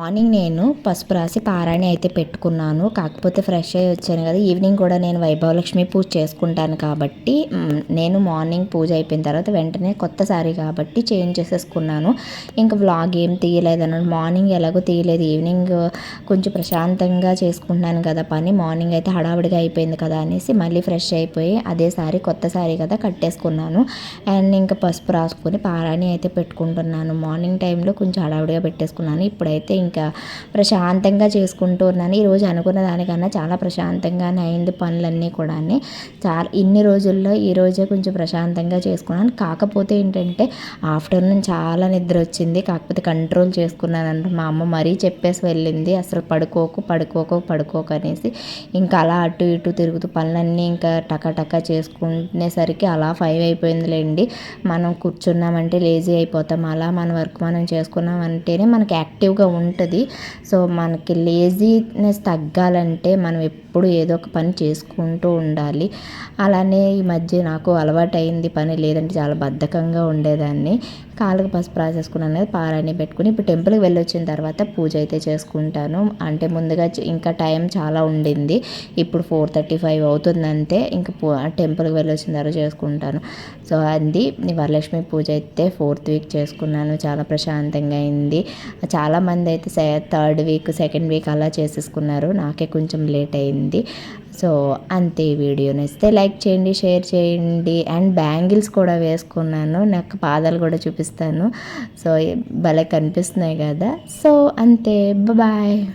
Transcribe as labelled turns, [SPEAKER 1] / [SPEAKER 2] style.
[SPEAKER 1] Morning నేను పసుపు రాసి పారాణి అయితే పెట్టుకున్నాను. కాకపోతే ఫ్రెష్ అయ్యి వచ్చాను కదా ఈవినింగ్ కూడా నేను వైభవలక్ష్మి పూజ చేసుకుంటాను కాబట్టి నేను మార్నింగ్ పూజ అయిపోయిన తర్వాత వెంటనే కొత్త సారీ కాబట్టి చేంజ్ చేసేసుకున్నాను. ఇంకా వ్లాగ్ ఏం తీయలేదు అన్నాడు మార్నింగ్ ఎలాగో తీయలేదు. ఈవినింగ్ కొంచెం ప్రశాంతంగా చేసుకుంటున్నాను కదా పని మార్నింగ్ అయితే హడావిడిగా అయిపోయింది కదా అనేసి మళ్ళీ ఫ్రెష్ అయిపోయి అదే సారీ కొత్త సారీ కదా కట్టేసుకున్నాను. అండ్ ఇంకా పసుపు రాసుకొని పారాణి అయితే పెట్టుకుంటున్నాను. మార్నింగ్ టైంలో కొంచెం హడావిడిగా పెట్టేసుకున్నాను. ఇప్పుడైతే ఇంకా ప్రశాంతంగా చేసుకుంటూ ఉన్నాను. ఈరోజు అనుకున్న దానికన్నా చాలా ప్రశాంతంగానే అయింది పనులన్నీ కూడా చాలా ఇన్ని రోజుల్లో ఈరోజే కొంచెం ప్రశాంతంగా చేసుకున్నాను. కాకపోతే ఏంటంటే ఆఫ్టర్నూన్ చాలా నిద్ర వచ్చింది. కాకపోతే కంట్రోల్ చేసుకున్నాను అంటే మా అమ్మ మరీ చెప్పేసి వెళ్ళింది. అసలు పడుకోకు పడుకోకు పడుకోకు అనేసి. ఇంకా అలా అటు ఇటు తిరుగుతూ పనులన్నీ ఇంకా టక చేసుకునేసరికి అలా ఫైవ్ అయిపోయిందిలేండి. మనం కూర్చున్నామంటే లేజీ అయిపోతాం. అలా మన వర్క్ మనం చేసుకున్నామంటేనే మనకి యాక్టివ్గా ఉండి ఉంటుంది. సో మనకి లేజీనెస్ తగ్గాలంటే మనం ఎప్పుడు ఏదో ఒక పని చేసుకుంటూ ఉండాలి. అలానే ఈ మధ్య నాకు అలవాటు అయింది పని లేదంటే చాలా బద్ధకంగా ఉండేదాన్ని. కాళ్ళకు పసుపు రాసేసుకున్నాను కదా పారాన్ని పెట్టుకుని ఇప్పుడు టెంపుల్కి వెళ్ళి వచ్చిన తర్వాత పూజ అయితే చేసుకుంటాను. అంటే ముందుగా ఇంకా టైం చాలా ఉండింది. ఇప్పుడు ఫోర్ థర్టీ ఫైవ్ అవుతుంది అంతే ఇంకా టెంపుల్కి వెళ్ళి వచ్చిన తర్వాత చేసుకుంటాను. సో అది వరలక్ష్మి పూజ అయితే ఫోర్త్ వీక్ చేసుకున్నాను. చాలా ప్రశాంతంగా అయింది. చాలామంది అయితే థర్డ్ వీక్ సెకండ్ వీక్ అలా చేసేసుకున్నారు. నాకే కొంచెం లేట్ అయింది. సో అంతే వీడియో నచ్చితే లైక్ చేయండి షేర్ చేయండి. అండ్ బ్యాంగిల్స్ కూడా వేసుకున్నాను. నాకు పాదాలు కూడా చూపిస్తాను. సో భలే కనిపిస్తున్నాయి కదా. సో అంతే. బాయ్.